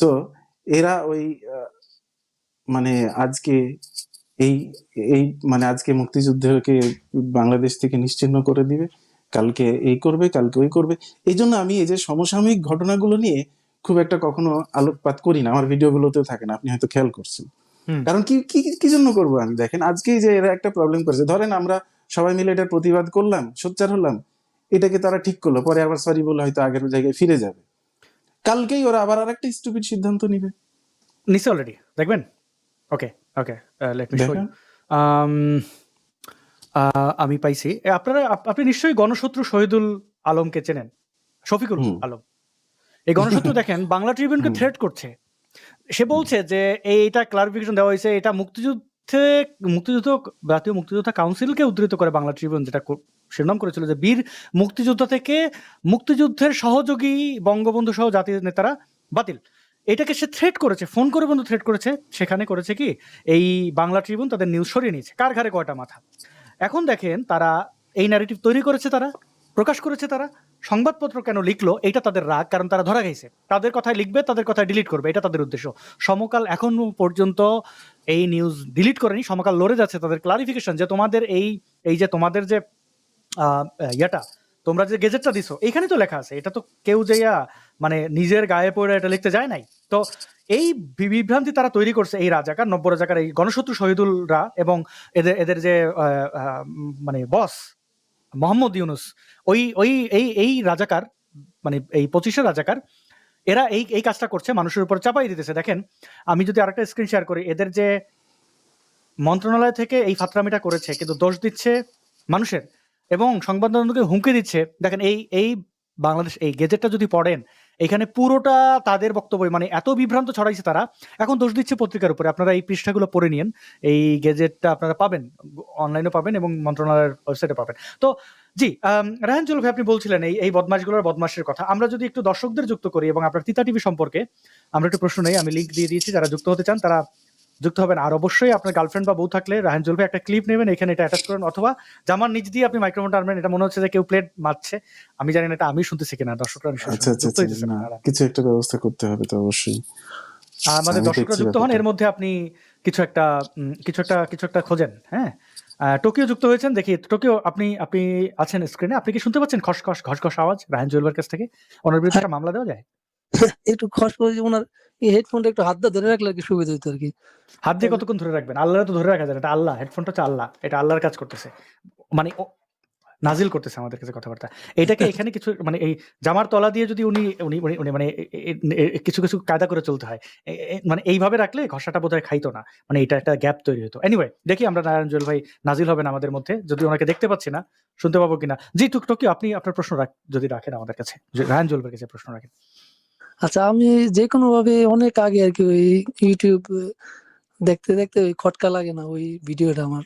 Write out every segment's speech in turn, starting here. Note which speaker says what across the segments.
Speaker 1: So এরা ওই মানে আজকে এই এই মানে আজকে মুক্তিযুদ্ধকে বাংলাদেশ থেকে নিশ্চিহ্ন করে দিবে। কালকে এই করবে কালকে ওই করবে। এই জন্য আমি এই যে সমসাময়িক ঘটনাগুলো নিয়ে খুব একটা কখনো আলোকপাত করি না। আমার ভিডিওগুলোতে থাকে না আপনি হয়তো খেয়াল করছেন। কারণ কি কি কি জন্য করব আমি? দেখেন আজকেই যে এরা একটা প্রবলেম করেছে। ধরেন আমরা সবাই মিলে এটার প্রতিবাদ করলাম সোচ্চার হলাম। এটাকে তারা ঠিক করল পরে আবার সরি বলে হয়তো আগের জায়গায় ফিরে যাবে। কালকেই ওরা আবার আরেকটা স্টুপিড সিদ্ধান্ত নিবে।
Speaker 2: নিচে অলরেডি দেখবেন? Okay okay let me show. আমি পাইছি। আপনারা আপনি নিশ্চয়ই গণশত্রু শহীদুল আলমকে চেনেন? শফিকুল আলম। এই গণশত্রু দেখেন বাংলা ট্রিবিউনকে। থ্রেট করছে। সে বলছে যে এইটা ক্লারিফিকেশন দেওয়া হয়েছে এটা মুক্তিযুদ্ধে মুক্তিযুদ্ধ জাতীয় মুক্তিযোদ্ধা কাউন্সিলকে উদ্ধৃত করে বাংলা ট্রিবিউন যেটা শিরোনাম করেছিল যে বীর মুক্তিযোদ্ধা থেকে মুক্তিযুদ্ধের সহযোগী বঙ্গবন্ধু সহ জাতীয় নেতারা বাতিল। এটাকে সে থ্রেট করেছে ফোন করে বন্ধু থ্রেট করেছে, সেখানে করেছে কি? এই বাংলা ট্রিবিউন তাদের নিউজ সরিয়ে নিয়েছে, কার ঘাড়ে কয়টা মাথা? এখন দেখেন তারা এই ন্যারেটিভ তৈরি করেছে তারা, প্রকাশ করেছে তারা, সংবাদপত্র কেন লিখলো, এটা তাদের রাগ, কারণ তারা ধরা গেছে তাদের কথায় লিখবে, তাদের কথায় ডিলিট করবে, এটা তাদের উদ্দেশ্য। সমকাল এখন পর্যন্ত এই নিউজ ডিলিট করেনি, সমকাল লড়ে যাচ্ছে তাদের ক্লারিফিকেশন যে তোমাদের এই এই যে তোমাদের যে ইয়েটা, তোমরা যে গেজেটটা দিছো, এখানে তো লেখা আছে, এটা তো কেউ যে মানে নিজের গায়ে পড়ে এটা লিখতে যায় নাই। তো এই বিভ্রান্তি তারা তৈরি করছে এই রাজাকার, নব্য রাজাকার, এই গণশত্রু শহীদুলরা এবং এদের এদের যে মানে বস মোহাম্মদ ইউনুস, ওই ওই, এই এই রাজাকার মানে এই পঁচিশে রাজাকার এরা এই এই কাজটা করছে, মানুষের উপর চাপাই দিতেছে। দেখেন, আমি যদি আরেকটা স্ক্রিন শেয়ার করি, এদের যে মন্ত্রণালয় থেকে এই ফাতরামিটা করেছে, কিন্তু দোষ দিচ্ছে মানুষের এবং সংবাদ মাধ্যমকে হুমকি দিচ্ছে। দেখেন, এই এই বাংলাদেশ, এই গেজেটটা যদি পড়েন এখানে পুরোটা তাদের বক্তব্য মানে এত বিভ্রান্ত ছড়াইছে তারা। এখন দোষ দিচ্ছে পত্রিকার উপরে। আপনারা এই পৃষ্ঠাগুলো পড়ে নিন এই গেজেটটা আপনারা পাবেন অনলাইনে পাবেন এবং মন্ত্রণালয়ের ওয়েবসাইটে পাবেন। তো, জি রাহান জুল আপনি বলছিলেন এই এই বদমাশগুলোর বদমাশের কথা। আমরা যদি একটু দর্শকদের যুক্ত করি এবং আপনার তিতা টিভি সম্পর্কে, আমরা একটু প্রশ্ন নেই, আমি লিঙ্ক দিয়ে দিয়েছি, যারা যুক্ত হতে চান তারা যুক্ত হবেন। আর অবশ্যই আপনার গার্লফ্রেন্ড বা বউ থাকলে রাহান জুলভাই একটা ক্লিপ নেবেন এখানে এটা অ্যাটাচ করেন। অথবা জামার নিচ দিয়ে আপনি মাইক্রোফোনটা আনবেন এটা মনে হচ্ছে যে কেউ প্লেট মারছে। আমি জানি না এটা আমি শুনতেছি কিনা দর্শকরা
Speaker 1: আচ্ছা আচ্ছা আচ্ছা। কিছু একটা ব্যবস্থা করতে হবে তো অবশ্যই।
Speaker 2: আমাদের দর্শকরা যুক্ত হন এর মধ্যে আপনি কিছু একটা কিছু একটা কিছু একটা খোঁজেন হ্যাঁ? টোকিও যুক্ত হয়েছেন দেখি টোকিও আপনি আপনি আছেন স্ক্রিনে আপনি কি শুনতে পাচ্ছেন খসখস ঘসঘস আওয়াজ রায়হান জুয়েলের কাছ থেকে? ওনার বিরুদ্ধে একটা মামলা দেওয়া যায়?
Speaker 3: একটু খস করে যে ওনার হেডফোনটা একটু হাত দিয়ে ধরে রাখলে আর কি সুবিধা হতো আর কি।
Speaker 2: হাত দিয়ে কতক্ষণ ধরে রাখবেন? আল্লাহ তো ধরে রাখা যায় এটা আল্লাহ হেডফোনটা হচ্ছে আল্লাহ এটা আল্লাহর কাজ করতেছে। মানে নাজিল করতেছে আমাদের কাছে কথাবার্তা। এটাকে এখানে কিছু মানে এই জামার তলা দিয়ে যদি উনি উনি উনি- মানে কিছু কিছু কায়দা করে চলতে হয় মানে এইভাবে রাখলে ঘষাটা বোধহয় খাইতো না মানে এটা একটা গ্যাপ তৈরি হতো এনিওয়ে দেখি আমরা নারায়ণ জুয়েল ভাই নাজিল হবেন আমাদের মধ্যে যদি ওনাকে দেখতে পাচ্ছি না শুনতে পাবো কিনা। জি টুক টুকি আপনি আপনার প্রশ্ন রাখ যদি রাখেন আমাদের কাছে যে রায়ন জুয়েল ভাইয়ের কাছে প্রশ্ন রাখেন।
Speaker 3: আচ্ছা আমি যে কোনো ভাবে অনেক আগে আর কি ওই ইউটিউব দেখতে দেখতে ওই খটকা লাগে না ওই ভিডিওটা আমার।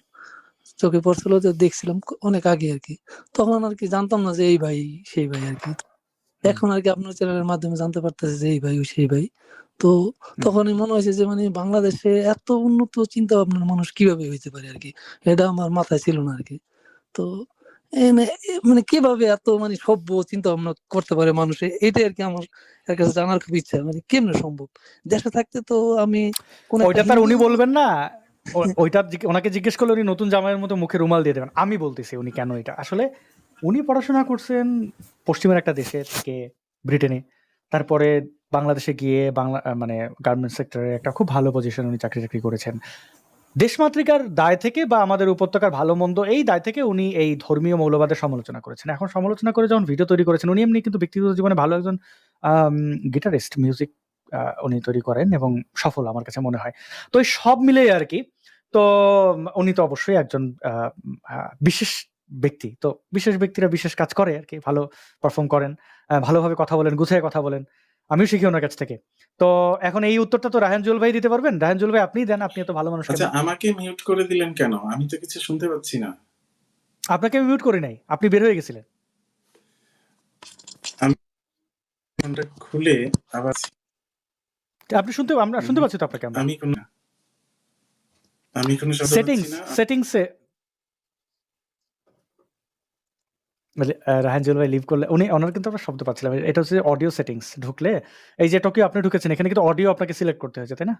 Speaker 3: চোখে পড়ছিল তো দেখছিলাম অনেক আগে আর কি। তখন আর কি জানতাম না যে এই ভাই সেই ভাই আর কি। এখন আর কি আপনার চ্যানেলের মাধ্যমে জানতে পারতেছে যে এই ভাই ওই সেই ভাই। তো তখনই মনে হয়েছে যে মানে বাংলাদেশে এত উন্নত চিন্তা ভাবনার মানুষ কীভাবে হইতে পারে আর কি? এটা আমার মাথায় ছিল না আর কি। তো মানে কীভাবে এত মানে সভ্য চিন্তা ভাবনা করতে পারে মানুষ? এ- এটাই আর কি আমার এর কাছে জানার খুব ইচ্ছা। মানে কেমনে সম্ভব? দেশে থাকতে তো আমি
Speaker 2: ওইটা তার উনি বলবেন না। ওইটা ওনাকে জিজ্ঞেস করলে উনি নতুন জামাইয়ের মতো মুখে রুমাল দিয়ে দেবেন। আমি বলতেছি উনি কেন এটা। আসলে উনি পড়াশোনা করছেন পশ্চিমের একটা দেশে থেকে ব্রিটেনে। তারপরে বাংলাদেশে গিয়ে বাংলা মানে গার্মেন্টস সেক্টরে একটা খুব ভালো পজিশন উনি চাকরি চাকরি করেছেন। দেশমাতৃকার দায় থেকে বা আমাদের উপত্যকার ভালো মন্দ, এই দায় থেকে উনি এই ধর্মীয় মৌলবাদের সমালোচনা করেছেন। এখন সমালোচনা করে যখন ভিডিও তৈরি করেছেন, উনি এমনি কিন্তু ব্যক্তিগত জীবনে ভালো একজন গিটারিস্ট মিউজিক উনি তৈরি করেন এবং সফল আমার কাছে মনে হয়। তো এই সব মিলে আর কি, তো উনি তো অবশ্যই একজন বিশেষ ব্যক্তি। তো বিশেষ ব্যক্তিরা বিশেষ কাজ করে আর কি, ভালো পারফর্ম করেন ভালোভাবে কথা বলেন, গুছিয়ে কথা বলেন। আমিও শিখি ওনার কাছ থেকে। তো এখন এই উত্তরটা তো রাহান জুল ভাই দিতে পারবেন। রাহান জুল ভাই আপনি দেন আপনি এত ভালো মানুষ
Speaker 1: আচ্ছা আমাকে মিউট করে দিলেন কেন? আমি তো কিছু শুনতে পাচ্ছি না।
Speaker 2: আপনাকে আমি মিউট করি নাই। আপনি বের হয়ে গেছিলেন।
Speaker 1: ফোনটা খুলে আবার
Speaker 2: আপনি শুনতে আমরা শুনতে পাচ্ছি তো আপনাকে
Speaker 1: আমি কোন আমি কোনো
Speaker 2: সেটিংস সেটিংসে মানে, আহ, রায়হান জুয়েল ভাই লিভ করলে উনি ওনার কিন্তু আমরা শব্দ পাচ্ছিলাম। এটা হচ্ছে অডিও সেটিংস ঢুকলে এই যে টোকিও আপনি ঢুকেছেন এখানে কিন্তু অডিও আপনাকে সিলেক্ট করতে হয়েছে তাই না?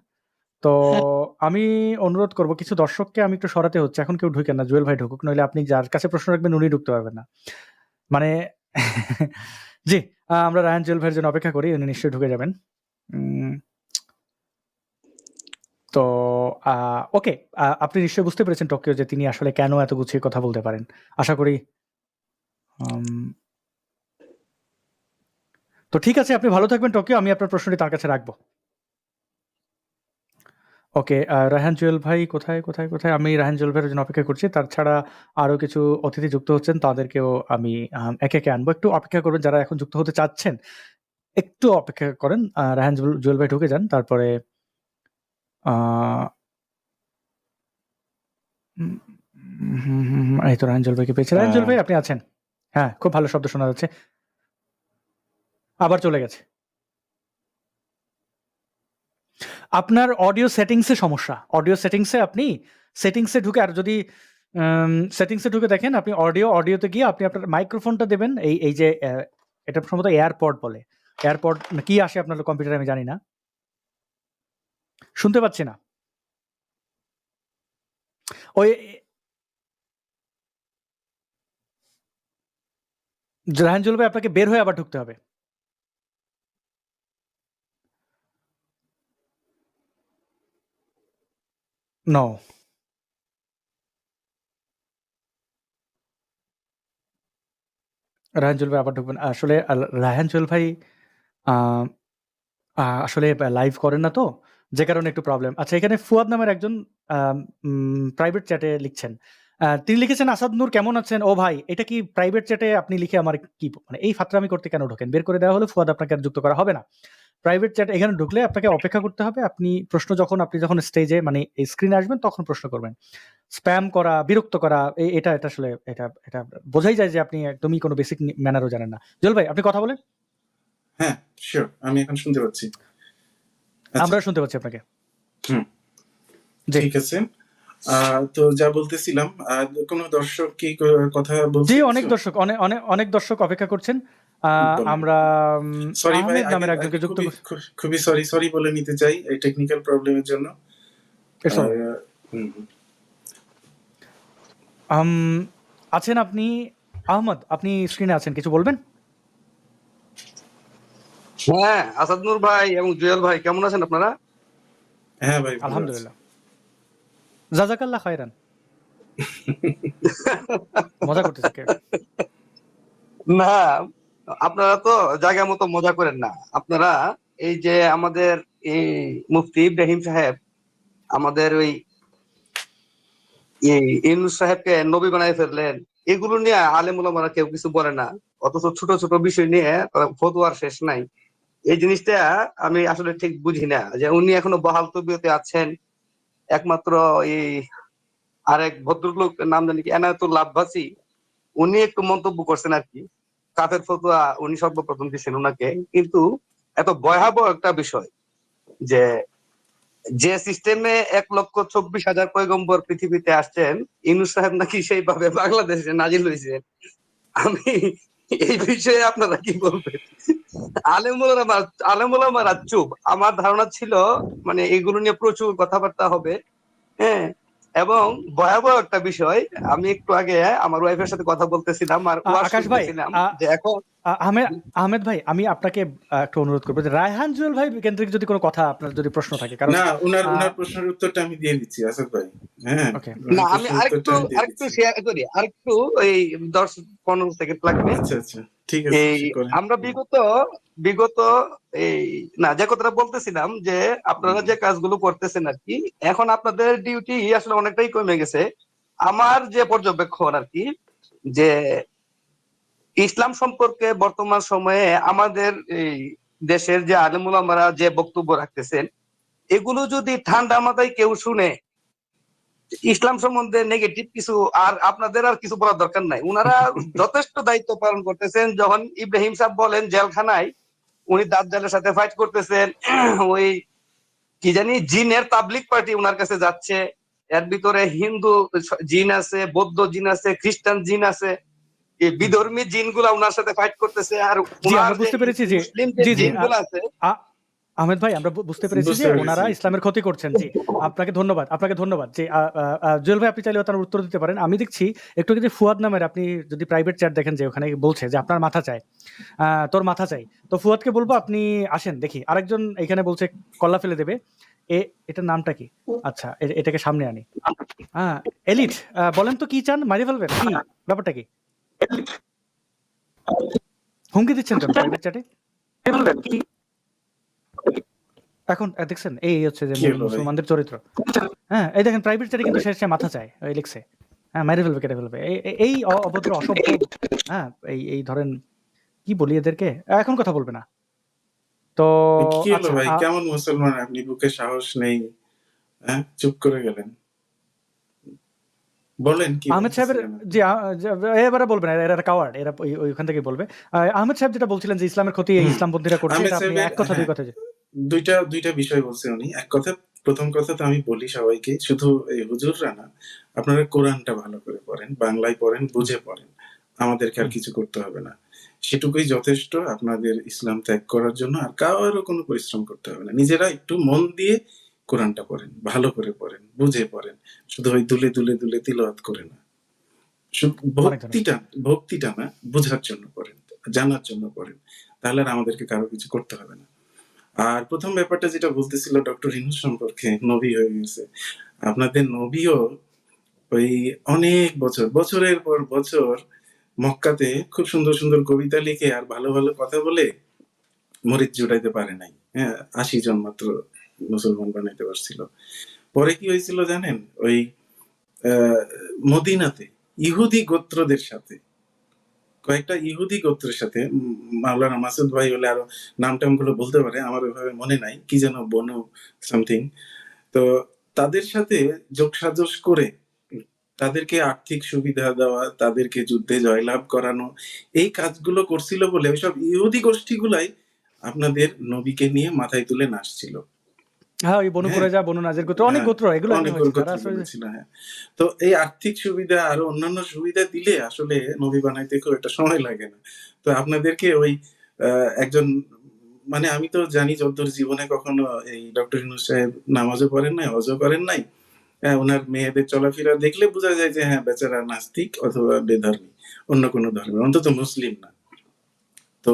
Speaker 2: তো
Speaker 3: হ্যাঁ।
Speaker 2: আমি অনুরোধ করব কিছু দর্শককে আমি একটু সরাতে হচ্ছে এখন কেউ ঢুকেন না জুয়েল ভাই ঢুকুক নইলে আপনি যার কাছে প্রশ্ন রাখবেন উনি ঢুকতে পারবেন না। মানে জি আমরা রায়হান জুয়েল ভাইয়ের জন্য অপেক্ষা করি উনি নিশ্চয়ই ঢুকে যাবেন। উম, তো ওকে আপনি নিশ্চয়ই বুঝতে পেরেছেন টোকিও যে তিনি আসলে কেন এত গুছিয়ে কথা বলতে পারেন। আশা করি তো ঠিক আছে আপনি ভালো থাকবেন টোকিও। আমি আপনার প্রশ্নটি তার কাছে রাখব। ওকে রায়হান জুয়েল ভাই কোথায় কোথায় কোথায়? আমি রায়হান জুয়েল ভাইয়ের জন্য অপেক্ষা করছি। তার ছাড়া আরও কিছু অতিথি যুক্ত হচ্ছেন তাদেরকেও আমি একে একে আনব। একটু অপেক্ষা করবেন যারা এখন যুক্ত হতে চাচ্ছেন একটু অপেক্ষা করেন। আহ, রায়হান জুয়েল- ভাই ঢুকে যান তারপরে এই তো রায়হান জুয়েল ভাইকে পেয়েছি। রায়হান জুয়েল ভাই আপনি আছেন? হ্যাঁ খুব ভালো শব্দ শোনা যাচ্ছে। আবার চলে গেছে। আপনার অডিও সেটিংসে সমস্যা। অডিও সেটিংসে আপনি সেটিংসে ঢুকে আর যদি সেটিংসে ঢুকে দেখেন, আপনি অডিও অডিওতে গিয়ে আপনি আপনার মাইক্রোফোনটা দেবেন। এই এই যে এটা সম্ভবত এয়ারপড বলে। এয়ারপড কি আসে আপনার কম্পিউটারে আমি জানি না। শুনতে পাচ্ছি না। ওই জাহানজুল ভাই আপনাকে বের হয়ে আবার ঢুকতে হবে। নো রাহানজুল ভাই আবার ঢুকবেন। আসলে রাহানজুল ভাই আসলে লাইভ করেন না তো, যে কারণে একটু প্রবলেম আচ্ছা এখানে ফুয়াদ নামের একজন প্রাইভেট চ্যাটে লিখছেন। তিনি লিখেছেন আসাদ নূর কেমন আছেন? ও ভাই এটা কি প্রাইভেট চ্যাটে আপনি লিখে আমার কি মানে এই ফাতরামি করতে কেন ঢোকেন? বের করে দেওয়া হলে ফুয়াদ আপনাকে আর যুক্ত করা হবে না। প্রাইভেট চ্যাট এখানে ঢুকলে আপনাকে অপেক্ষা করতে হবে। আপনি প্রশ্ন যখন আপনি যখন স্টেজে মানে এই স্ক্রিনে আসবেন তখন প্রশ্ন করবেন। স্প্যাম করা বিরক্ত করা এটা এটা আসলে এটা এটা বোঝাই যায় যে আপনি একদমই কোনো বেসিক ম্যানারও জানেন না। জল ভাই আপনি কথা বলেন।
Speaker 1: হ্যাঁ শিওর আমি এখন শুনতে পাচ্ছি। আচ্ছা,
Speaker 2: আমরা শুনতে পাচ্ছি আপনাকে।
Speaker 1: হুম।
Speaker 2: জি।
Speaker 1: ঠিক আছে। তো যা বলতেছিলাম আহ, কোনো দর্শক কি কথা বলছে
Speaker 2: জি অনেক দর্শক অনেক অনেক অনেক দর্শক অপেক্ষা করছেন। আহ, আমরা
Speaker 1: সরি ভাই
Speaker 2: নামের একজনকে যুক্ত
Speaker 1: খুবই- সরি সরি বলে নিতে চাই এই টেকনিক্যাল প্রবলেমের জন্য।
Speaker 2: আছেন আপনি আহমদ? আপনি স্ক্রিনে আছেন কিছু বলবেন?
Speaker 4: হ্যাঁ আসাদ নূর ভাই এবং জুয়েল ভাই কেমন আছেন আপনারা?
Speaker 1: হ্যাঁ ভাই
Speaker 2: আলহামদুলিল্লাহ। জাজাকাল্লাহ খায়রান। মজা করতেছে কে?
Speaker 4: না আপনারা তো জায়গা মতো মজা করেন না। আপনারা এই যে আমাদের এই মুফতি ইব্রাহিম সাহেব আমাদের ওই ইউনুস সাহেবকে নবী বানাই ফেললেন এগুলো নিয়ে আলেমুলামারা কেউ কিছু বলে না। অথচ ছোট ছোট বিষয় নিয়ে ফতুয়ার শেষ নাই। এই জিনিসটা আমি আসলে ঠিক বুঝি না যে উনি এখনও বহাল তবিয়তে আছেন। একমাত্র এই আরেক ভদ্রলোক, নাম জানি কি, এনায়তুল আব্বাসি, উনি একটু মন্তব্য করছেন আর কি। কাফের ফতুয়া উনি সর্বপ্রথম দিয়েছেন ওনাকে কিন্তু এত ভয়াবহ একটা বিষয় যে যে সিস্টেমে এক লক্ষ চব্বিশ হাজার পয়গম্বর পৃথিবীতে আসছেন ইনু সাহেব নাকি সেইভাবে বাংলাদেশে নাজিল হয়েছেন। আমি এই বিষয়ে আপনারা কি বলবেন? আলেমুলামা, আলেমুলামারা চুপ। আমার ধারণা ছিল মানে এগুলো নিয়ে প্রচুর কথাবার্তা হবে হ্যাঁ? এবং ভয়াবহ একটা বিষয় আমি একটু আগে আমার ওয়াইফের সাথে কথা বলতেছিলাম আর
Speaker 2: আকাশ ভাই,
Speaker 4: যে এখন
Speaker 2: আহমেদ আহমেদ ভাই আমি আপনাকে একটু অনুরোধ করব যে রায়হান জুয়েল ভাই কেন্দ্রিক যদি কোনো কথা আপনার যদি প্রশ্ন থাকে কারণ
Speaker 1: না ওনার
Speaker 2: আহ,
Speaker 1: ওনার প্রশ্নের উত্তরটা আমি দিয়ে দিচ্ছি আসাদ ভাই। হ্যাঁ
Speaker 4: না আমি আরেকটু আরেকটু শেয়ার করি আরেকটু এই দশ পনেরো সেকেন্ড লাগবে।
Speaker 1: আচ্ছা আচ্ছা। ঠিক আছে
Speaker 4: এই আমরা বিগত বিগত এই না যে কথাটা বলতেছিলাম যে আপনারা যে কাজগুলো করতেছেন আর কি এখন আপনাদের ডিউটি আসলে অনেকটাই কমে গেছে। আমার যে পর্যবেক্ষণ আর কি যে ইসলাম সম্পর্কে বর্তমান সময়ে আমাদের এই দেশের যে আলেমুলামারা যে বক্তব্য রাখতেছেন এগুলো যদি ঠান্ডা মাথায় কেউ শুনে ইসলাম সম্বন্ধে নেগেটিভ কিছু আর আপনাদের আর কিছু বলার দরকার নাই। উনারা যথেষ্ট দায়িত্ব পালন করতেছেন। যখন ইব্রাহিম সাহেব বলেন জেলখানায় উনি দাজ্জালের সাথে ফাইট করতেছেন। ওই কি জানি জিনের তাবলিক পার্টি উনার কাছে যাচ্ছে। এর ভিতরে হিন্দু জিন আছে বৌদ্ধ জিন আছে খ্রিস্টান জিন আছে। বিধর্মী জিনগুলা উনার সাথে ফাইট করতেছে। আর
Speaker 2: বুঝতে পেরেছি যে-
Speaker 4: মুসলিম জিনগুলা আছে
Speaker 2: আহমেদ ভাই আমরা বুঝতে পেরেছি যে ওনারা ইসলামের ক্ষতি করছেন। জি আপনাকে ধন্যবাদ আপনাকে ধন্যবাদ। যে জুয়েল ভাই আপনি চাইলে তার উত্তর দিতে পারেন। আমি দেখছি একটু আগে যে ফুয়াদ নামের আপনি যদি প্রাইভেট চ্যাট দেখেন যে ওখানে বলছে যে আপনার মাথা চাই তোর মাথা চাই। তো ফুয়াদকে বলব আপনি আসেন দেখি। আরেকজন এখানে বলছে কল্লা ফেলে দেবে। এ এটার নামটা কি? আচ্ছা এটাকে সামনে আনি। হ্যাঁ এলিট আহ, বলেন তো কি চান? মারি ফেলবেন? কি? ব্যাপারটা কি? হুমকি দিচ্ছেন কেন প্রাইভেট চ্যাটে এখন দেখছেন? এই হচ্ছে যে? মুসলমানদের চরিত্র। হ্যাঁ এই দেখেন প্রাইভেট চ্যাটে কিন্তু সে মাথা চায় ওই লিখছে। হ্যাঁ মেরে ফেলবে কেটে ফেলবে। এই- অভদ্র অসভ্য হ্যাঁ এই এই ধরেন কি বলি এদেরকে? এখন কথা বলবে না। তো
Speaker 1: কি হলো
Speaker 2: আচ্ছা,
Speaker 1: ভাই? কেমন মুসলমান? আপনি বুকে সাহস নেই। হ্যাঁ চুপ করে গেলেন। বলেন কি
Speaker 2: আহমেদ সাহেবের জি এবারে বলবেন এরা- কাওয়ার্ড এরা ওইখান থেকে বলবে। আহমেদ সাহেব যেটা বলছিলেন যে ইসলামের ক্ষতি। ইসলামপন্থীরা করছে এটা আপনি এক কথা দুই। কথা যে-
Speaker 1: দুইটা দুইটা বিষয় বলছে উনি। এক কথা প্রথম কথা তো আমি বলি সবাইকে শুধু এই হুজুররা না আপনারা কোরআনটা ভালো করে পড়েন বাংলায় পড়েন বুঝে পড়েন। আমাদেরকে আর কিছু করতে হবে না। সেটুকুই যথেষ্ট আপনাদের ইসলাম ত্যাগ করার জন্য আর কারোর কোনো পরিশ্রম করতে হবে না। নিজেরা একটু মন দিয়ে কোরআনটা পড়েন ভালো করে পড়েন বুঝে পড়েন। শুধু ওই দুলে দুলে দুলে তিলওয়াত করে না। ভক্তিটা ভক্তিটা না বোঝার জন্য পড়েন জানার জন্য পড়েন। তাহলে আর আমাদেরকে কারও কিছু করতে হবে না। আর প্রথম ব্যাপারটা যেটা বলতেছিল ডক্টর হিনুস সম্পর্কে, নবী হয়ে গেছে। আপনাদের নবীও ওই অনেক বছর, বছরের পর বছর মক্কাতে খুব সুন্দর সুন্দর কবিতা লিখে আর ভালো ভালো কথা বলে মরিচ জুটাইতে পারে নাই। হ্যাঁ আশি জন মাত্র মুসলমান বানাইতে পারছিল। পরে কি হয়েছিল জানেন? ওই মদিনাতে, ইহুদি গোত্রদের সাথে কয়েকটা ইহুদি গোত্রের সাথে মাওলানা মাসুদ ভাই হলে আরও নাম টামগুলো বলতে পারে, আমার ওইভাবে মনে নাই, কি যেন বনু সামথিং তো তাদের সাথে যোগসাজশ করে তাদেরকে আর্থিক সুবিধা দেওয়া, তাদেরকে যুদ্ধে জয়লাভ করানো, এই কাজগুলো করছিল বলে ওইসব ইহুদি গোষ্ঠীগুলাই আপনাদের নবীকে নিয়ে মাথায় তুলে নাচছিল।
Speaker 2: হ্যাঁ ওই বনু
Speaker 1: হ্যাঁ।
Speaker 2: বনু নাজির গোত্র অনেক
Speaker 1: হ্যাঁ,
Speaker 2: গোত্র এগুলো
Speaker 1: হ্যাঁ। তো এই আর্থিক সুবিধা আরও অন্যান্য সুবিধা দিলে আসলে নবী বানাইতে খুব একটা সময় লাগে না। তো আপনাদেরকে ওই একজন মানে আমি তো জানি যদ্দূর জীবনে কখনো এই ডক্টর ইনুস সাহেব নামাজও পড়েন নাই হজও করেন নাই হ্যাঁ, ওনার মেয়েদের চলাফেরা দেখলে বোঝা যায় যে হ্যাঁ বেচারা নাস্তিক অথবা বেধর্মী অন্য কোনো ধর্মের অন্তত মুসলিম না। তো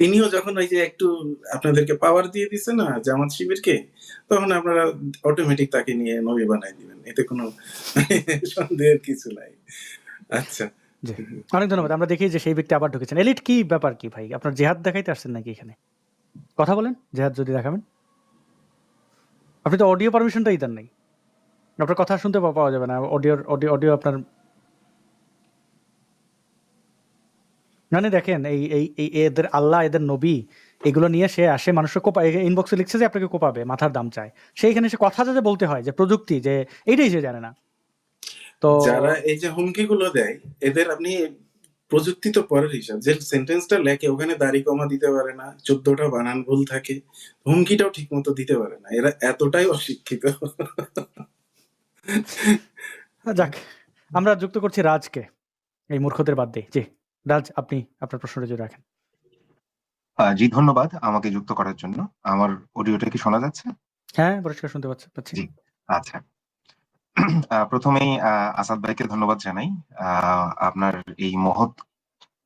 Speaker 1: তিনিও যখন ওই যে একটু আপনাদেরকে পাওয়ার দিয়ে দিছে না, জামাত শিবিরকে, তখন আপনারা অটোমেটিক তাকে নিয়ে নবী বানাই দিবেন। এতে কোনো সন্দেহের কিছু নাই। আচ্ছা।
Speaker 2: অনেক ধন্যবাদ। আমরা দেখি যে সেই ব্যক্তি আবার ঢুকেছেন। এলিট কি ব্যাপার কি ভাই? আপনার জেহাদ দেখাইতে আসছেন নাকি এখানে? কথা বলেন, জেহাদ যদি দেখাবেন। আপনি তো অডিও পারমিশনটাই দেন নাই। আপনার কথা শুনতে পাওয়া যাবে না। অডিও অডিও অডিও আপনার মানে দেখেন এই এই এই এদের আল্লাহ এদের নবী এগুলো নিয়ে সে আসে মানুষের কোপা ইনবক্সে লিখছে যে আপনাকে কোপাবে মাথার দাম চায়। সেইখানে সে কথা যাতে বলতে হয় যে প্রযুক্তি যে এইটাই সে জানে না। তো
Speaker 1: যারা এই যে হুমকি গুলো দেয় এদের আপনি প্রযুক্তি তো পরের হিসাব। যে সেন্টেন্সটা লেখে ওখানে দাড়ি কমা দিতে পারে না চোদ্দটা বানান ভুল থাকে হুমকিটাও ঠিক মতো দিতে পারে না। এরা এতটাই অশিক্ষিত।
Speaker 2: যাক আমরা যুক্ত করছি রাজকে এই মূর্খদের বাদ দিয়ে। জি। রাজ আপনি আপনার প্রশ্নটা যদি রাখেন।
Speaker 5: জি ধন্যবাদ আমাকে যুক্ত করার জন্য। আমার অডিওটা কি শোনা যাচ্ছে?
Speaker 2: হ্যাঁ পরিষ্কার শুনতে পাচ্ছি
Speaker 5: জি। আচ্ছা। প্রথমেই আসাদ ভাইকে ধন্যবাদ জানাই। আপনার এই মহৎ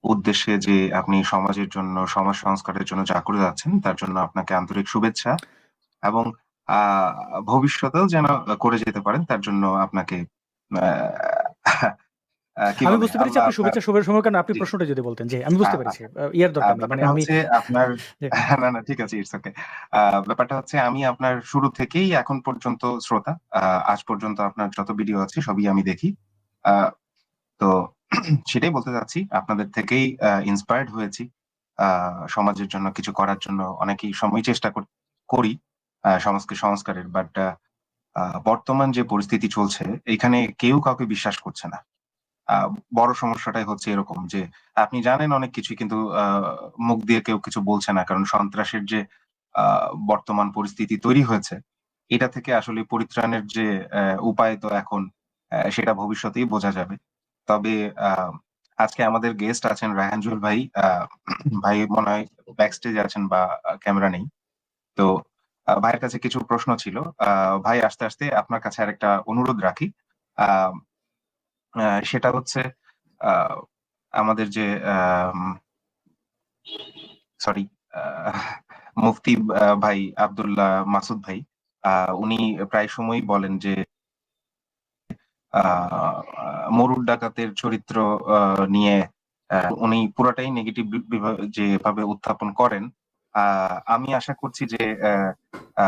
Speaker 5: উদ্দেশ্যে যে আপনি সমাজের জন্য সমাজ সংস্কারের জন্য যা করে যাচ্ছেন তার জন্য আপনাকে আন্তরিক শুভেচ্ছা এবং আহ, ভবিষ্যতেও যেন করে যেতে পারেন তার জন্য আপনাকে
Speaker 2: আমি বুঝতে পেরেছি আপনি শুভেচ্ছা শুভের সময় কারণ আপনি প্রশ্নটা যদি বলতেন। জি আমি বুঝতে পেরেছি। ইয়ার দরকার মানে আমি
Speaker 5: আপনার না না ঠিক আছে ইটস ওকে ব্যাপারটা হচ্ছে আমি আপনার শুরু থেকেই এখন পর্যন্ত শ্রোতা। আজ পর্যন্ত আপনার যত ভিডিও আছে সবই আমি দেখি। তো সেটাই বলতে চাচ্ছি। আপনাদের থেকেই ইন্সপায়ার্ড হয়েছি। আহ, সমাজের জন্য কিছু করার জন্য অনেকেই সময় চেষ্টা করি সমাজকে সংস্কারের। বাট বর্তমান যে পরিস্থিতি চলছে এখানে কেউ কাউকে বিশ্বাস করছে না। বড় সমস্যাটাই হচ্ছে এরকম যে আপনি জানেন অনেক কিছু কিন্তু মুখ দিয়ে কেউ কিছু বলছে না। কারণ সন্ত্রাসের যে বর্তমান পরিস্থিতি তৈরি হয়েছে, এটা থেকে আসলে পরিত্রাণের যে উপায় তো এখন সেটা ভবিষ্যতেই বোঝা যাবে। তবে আজকে আমাদের গেস্ট আছেন রায়হানজুল ভাই। ভাই মনে হয় ব্যাক স্টেজে আছেন বা ক্যামেরা নেই। তো ভাইয়ের কাছে কিছু প্রশ্ন ছিল। ভাই, আস্তে আস্তে আপনার কাছে আরেকটা অনুরোধ রাখি। সেটা হচ্ছে আমাদের যে সরি মুফতি ভাই আব্দুল্লাহ মাসুদ ভাই উনি প্রায় সময়ই বলেন যে মরুর ডাকাতের চরিত্র নিয়ে উনি পুরোটাই নেগেটিভ যেভাবে উত্থাপন করেন আমি আশা করছি যে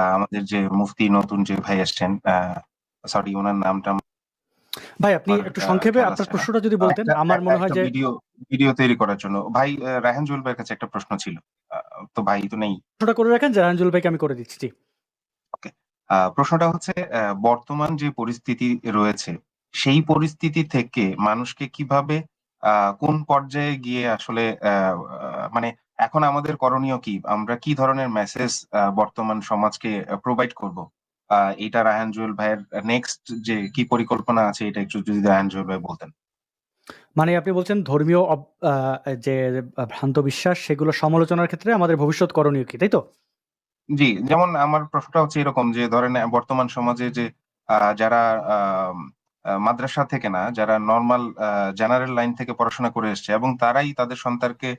Speaker 5: আমাদের যে মুফতি নতুন যে ভাই এসছেন সরি ওনার নামটা
Speaker 2: ভাই আপনি একটু সংক্ষেপে আপনার প্রশ্নটা যদি বলতেন আমার মনে হয় যে
Speaker 5: ভিডিও ভিডিও তৈরি করার জন্য। ভাই রায়হান জুয়েল ভাইয়ের কাছে একটা প্রশ্ন ছিল। তো ভাই তো নেই।
Speaker 2: প্রশ্নটা করে রাখেন জাহানজুল ভাইকে আমি করে দিচ্ছি জি।
Speaker 5: আহ, প্রশ্নটা হচ্ছে বর্তমান যে পরিস্থিতি রয়েছে সেই পরিস্থিতি থেকে মানুষকে কীভাবে আহ, কোন পর্যায়ে গিয়ে আসলে মানে এখন আমাদের করণীয় কি? আমরা কি ধরনের মেসেজ বর্তমান সমাজকে প্রোভাইড করব? এটা রায়হান জুয়েল ভাইয়ের নেক্সট যে কি পরিকল্পনা আছে এটা একটু যদি রায়হান জুয়েল ভাই বলতেন।
Speaker 2: মানে আপনি বলছেন ধর্মীয় যে ভ্রান্ত বিশ্বাস সেগুলো সমালোচনার ক্ষেত্রে আমাদের ভবিষ্যৎ করণীয় কি তাই তো?
Speaker 5: জি যেমন আমার প্রশ্নটা হচ্ছে এরকম যে ধরেন বর্তমান সমাজে যে যারা মাদ্রাসা থেকে না যারা নর্মাল জেনারেল লাইন থেকে পড়াশোনা করে এসছে এবং তারাই তাদের সন্তানকে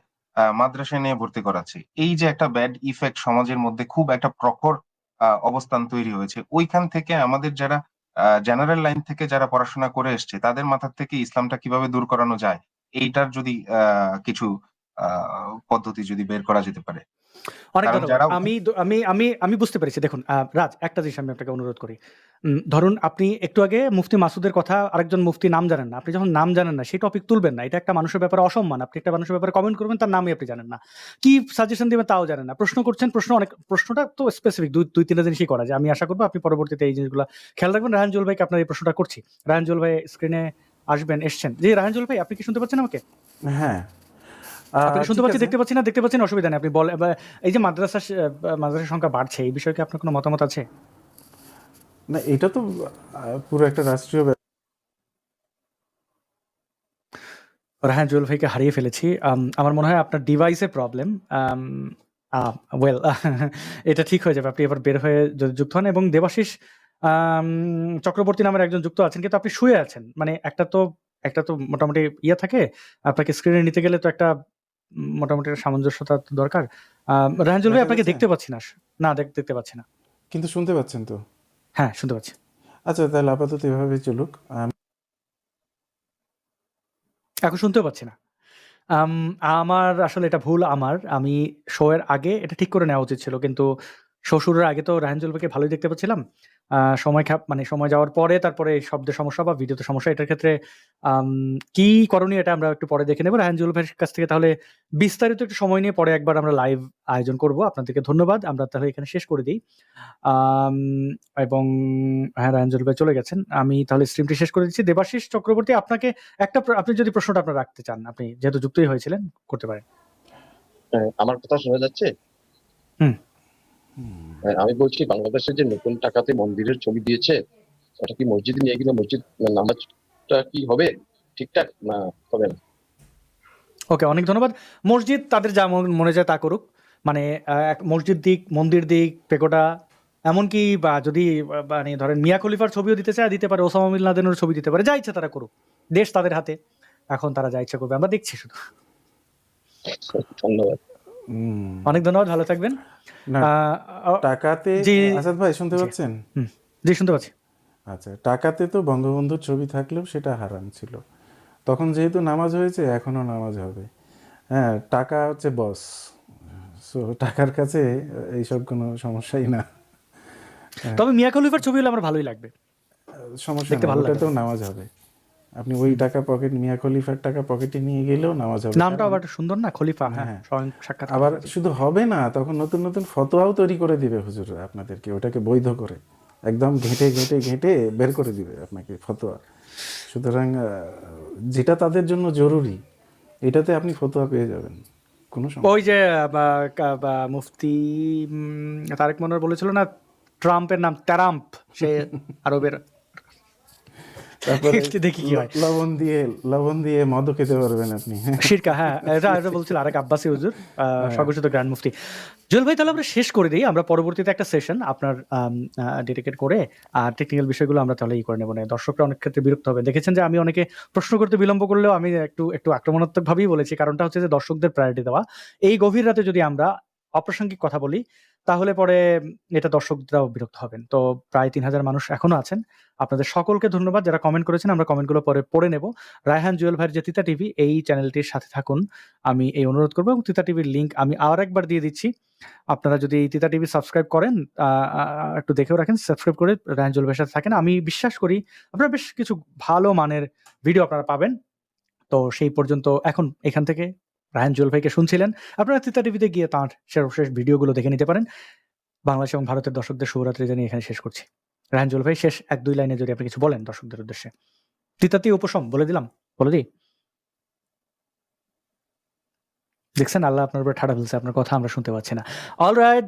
Speaker 5: মাদ্রাসায় নিয়ে ভর্তি করাচ্ছে এই যে একটা ব্যাড ইফেক্ট সমাজের মধ্যে খুব একটা প্রখর অবস্থান তৈরি হয়েছে। ওইখান থেকে আমাদের যারা জেনারেল লাইন থেকে যারা পড়াশোনা করে এসছে, তাদের মাথার থেকে ইসলামটা কীভাবে দূর করানো যায়? এইটার যদি কিছু পদ্ধতি যদি বের করা যেতে পারে।
Speaker 2: অনেক ধন্যবাদ। আমি আমি আমি আমি বুঝতে পেরেছি। দেখুন রাজ একটা জিনিস আমি আপনাকে অনুরোধ করি। ধরুন আপনি একটু আগে মুফতি মাসুদের কথা আরেকজন মুফতি নাম জানেন না। আপনি যখন নাম জানেন না সেই টপিক তুলবেন না। এটা একটা মানুষের ব্যাপারে অসম্মান। আপনি একটা মানুষের ব্যাপারে কমেন্ট করবেন তার নামই আপনি জানেন না। কি সাজেশন দিবেন তাও জানেন না। প্রশ্ন করছেন প্রশ্ন অনেক প্রশ্নটা তো স্পেসিফিক দুই দুই তিনটা জিনিসই করা যায়। আমি আশা করব আপনি পরবর্তীতে এই জিনিসগুলো খেয়াল রাখবেন। রাহানজুল ভাইকে আপনার এই প্রশ্নটা করছি। রাহানজুল ভাই স্ক্রিনে আসবেন এসছেন। জি রাহানজুল ভাই আপনি কি শুনতে পাচ্ছেন আমাকে?
Speaker 1: হ্যাঁ। আহ,
Speaker 2: আপনাকে শুনতে পাচ্ছি দেখতে পাচ্ছি না? দেখতে পাচ্ছি না অসুবিধা নেই। আপনি বল এই যে মাদ্রাসা মাদ্রাসার সংখ্যা বাড়ছে এই বিষয়ে কি আপনার কোনো মতামত আছে?
Speaker 1: না এটা তো পুরো একটা রাষ্ট্রীয়
Speaker 2: রাহান জুয়েল ভাইকে হারিয়ে ফেলেছি। আমার মনে হয় আপনার ডিভাইসে প্রবলেম ওয়েল এটা ঠিক হয়ে যাবে। আপনি এবার বের হয়ে যদি যুক্ত হন এবং দেবাশিস চক্রবর্তী নামের একজন যুক্ত আছেন কিন্তু আপনি শুয়ে আছেন। মানে একটা তো একটা তো মোটামুটি ইয়ে থাকে আপনাকে স্ক্রিনে নিতে গেলে তো একটা মোটামুটি একটা সামঞ্জস্যতা দরকার। রাহানজুল ভাই আপনাকে দেখতে পাচ্ছি না। না দেখতে পাচ্ছি না।
Speaker 1: কিন্তু শুনতে পাচ্ছেন তো?
Speaker 2: হ্যাঁ শুনতে পাচ্ছি।
Speaker 1: আচ্ছা তাহলে আপাতত এভাবে চলুক।
Speaker 2: এখন শুনতে পাচ্ছি না। আম, আমার আসলে এটা ভুল আমার। আমি শো এর আগে এটা ঠিক করে নেওয়া উচিত ছিল কিন্তু শো শুরুর আগে তো রাহানজুল ভাইকে ভালোই দেখতে পাচ্ছিলাম। সময় খাপ মানে সময় যাওয়ার পরে তারপরে শব্দের সমস্যা বা ভিডিওতে সমস্যা এটার ক্ষেত্রে কি করণীয় এটা আমরা একটু পরে দেখে নেব। রাহানজুল ভাইয়ের কাছ থেকে তাহলে বিস্তারিত একটু সময় নিয়ে পরে একবার আমরা লাইভ আয়োজন করব। আপনাদেরকে ধন্যবাদ। আমরা তাহলে এখানে শেষ করে দিই। এবং হ্যাঁ রাহানজুল ভাই চলে গেছেন। আমি তাহলে স্ট্রিমটি শেষ করে দিচ্ছি। দেবাশিস চক্রবর্তী আপনাকে একটা আপনি যদি প্রশ্নটা আপনার রাখতে চান আপনি যেহেতু যুক্তই হয়েছিলেন করতে পারেন।
Speaker 6: হ্যাঁ, আমার কথা শোনা যাচ্ছে?
Speaker 2: হুম।
Speaker 6: হ্যাঁ, আমি বলছি বাংলাদেশের যে নতুন টাকাতে মন্দিরের ছবি দিয়েছে ওটা কি মসজিদে নিয়ে গেলে মসজিদ নামাজটা কি হবে? ঠিকঠাক? না হবে না।
Speaker 2: ওকে অনেক ধন্যবাদ। মসজিদ তাদের যা মনে যায় তা করুক। মানে এক মসজিদ দিক মন্দির দিক পেকোটা এমনকি বা যদি মানে ধরেন মিয়া খলিফার ছবিও দিতে চায় দিতে পারে ওসামা বিন লাদেনের ছবি দিতে পারে যা ইচ্ছা তারা করুক। দেশ তাদের হাতে। এখন তারা যা ইচ্ছা করবে আমরা দেখছি শুধু।
Speaker 6: ধন্যবাদ।
Speaker 2: অনেক ধন্যবাদ ভালো থাকবেন।
Speaker 1: টাকাতে। আসাদ ভাই শুনতে পাচ্ছেন?
Speaker 2: জি শুনতে পাচ্ছি।
Speaker 1: আচ্ছা টাকাতে তো বঙ্গবন্ধুর ছবি থাকলেও সেটা হারাম ছিল। তখন যেহেতু নামাজ হয়েছে এখনও নামাজ হবে। হ্যাঁ টাকা হচ্ছে বস। সো টাকার কাছে এইসব কোনো সমস্যাই না।
Speaker 2: তবে মিয়া খলিফার ছবি হলে আমার ভালোই লাগবে।
Speaker 1: সমস্যা
Speaker 2: ভালো।
Speaker 1: নামাজ হবে। আপনি ওই টাকা পকেট মিয়া খলিফার টাকা পকেটে নিয়ে গেলেও নামাজ হবে।
Speaker 2: নামটা আবার সুন্দর না? খলিফা হ্যাঁ
Speaker 1: হ্যাঁ।
Speaker 2: স্বয়ং সাক্ষাৎ
Speaker 1: আবার শুধু হবে না তখন নতুন নতুন ফতোয়াও তৈরি করে দিবে হুজুর আপনাদেরকে ওটাকে বৈধ করে। একদম ঘেঁটে ঘেঁটে ঘেঁটে বের করে দিবে আপনাকে ফতোয়া। সুতরাং যেটা তাদের জন্য জরুরি এটাতে আপনি ফতোয়া পেয়ে যাবেন। কোনো
Speaker 2: ওই যে মুফতি তারেক মনোয়ার বলেছিল না ট্রাম্পের নাম ট্যারাম্প সে আরবের
Speaker 1: তারপরে
Speaker 2: একটু দেখি কি হয়।
Speaker 1: লবণ দিয়ে লবণ দিয়ে মদও খেতে পারবেন আপনি।
Speaker 2: শিরকা হ্যাঁ এটা এটা বলছিল আরেক আব্বাসি হুজুর
Speaker 1: হ্যাঁ।
Speaker 2: গ্র্যান্ড মুফতি। জুয়েল ভাই তাহলে আমরা শেষ করে দিই। আমরা পরবর্তীতে একটা সেশন আপনার ডেডিকেট করে আর টেকনিক্যাল বিষয়গুলো আমরা তাহলে ই করে নেব। না দর্শকরা অনেক ক্ষেত্রে বিরক্ত হবে। দেখেছেন যে আমি অনেকে প্রশ্ন করতে বিলম্ব করলেও আমি একটু একটু আক্রমণাত্মক ভাবেই বলেছি। কারণটা হচ্ছে যে দর্শকদের প্রায়োরিটি দেওয়া। এই গভীর রাতে যদি আমরা অপ্রাসঙ্গিক কথা বলি তাহলে পরে এটা দর্শকরাও বিরক্ত হবেন। তো প্রায় তিন হাজার মানুষ এখনও আছেন। আপনাদের সকলকে ধন্যবাদ। যারা কমেন্ট করেছেন, আমরা কমেন্টগুলো পরে পড়ে নেব। রায়হান জুয়েল ভাইয়ের যে তিতা টিভি, এই চ্যানেলটির সাথে থাকুন। আমি এই অনুরোধ করব এবং তিতা টিভির লিঙ্ক আমি আর একবার দিয়ে দিচ্ছি। আপনারা যদি এই তিতা টিভি সাবস্ক্রাইব করেন একটু দেখেও রাখেন সাবস্ক্রাইব করে রায়হান জুয়েল ভাইয়ের সাথে থাকেন। আমি বিশ্বাস করি আপনারা বেশ কিছু ভালো মানের ভিডিও আপনারা পাবেন। তো সেই পর্যন্ত এখন এখান থেকে রায়হান জুয়েল ভাইকে শুনছিলেন। আপনারা তিতা টিভিতে গিয়ে তাঁর সর্বশেষ ভিডিওগুলো দেখে নিতে পারেন। বাংলাদেশ এবং ভারতের দর্শকদের শুভরাত্রি জানিয়ে এখানে শেষ করছি। রায়ন জুয়েল ভাই, শেষ এক দুই লাইনে যদি আপনি কিছু বলেন দর্শকদের উদ্দেশ্যে। তিতাতি উপশম, বলে দিলাম, বলে দিই। দেখছেন, আল্লাহ আপনার উপর ঠাড়া ফেলছে, আপনার কথা আমরা শুনতে পাচ্ছি না। All right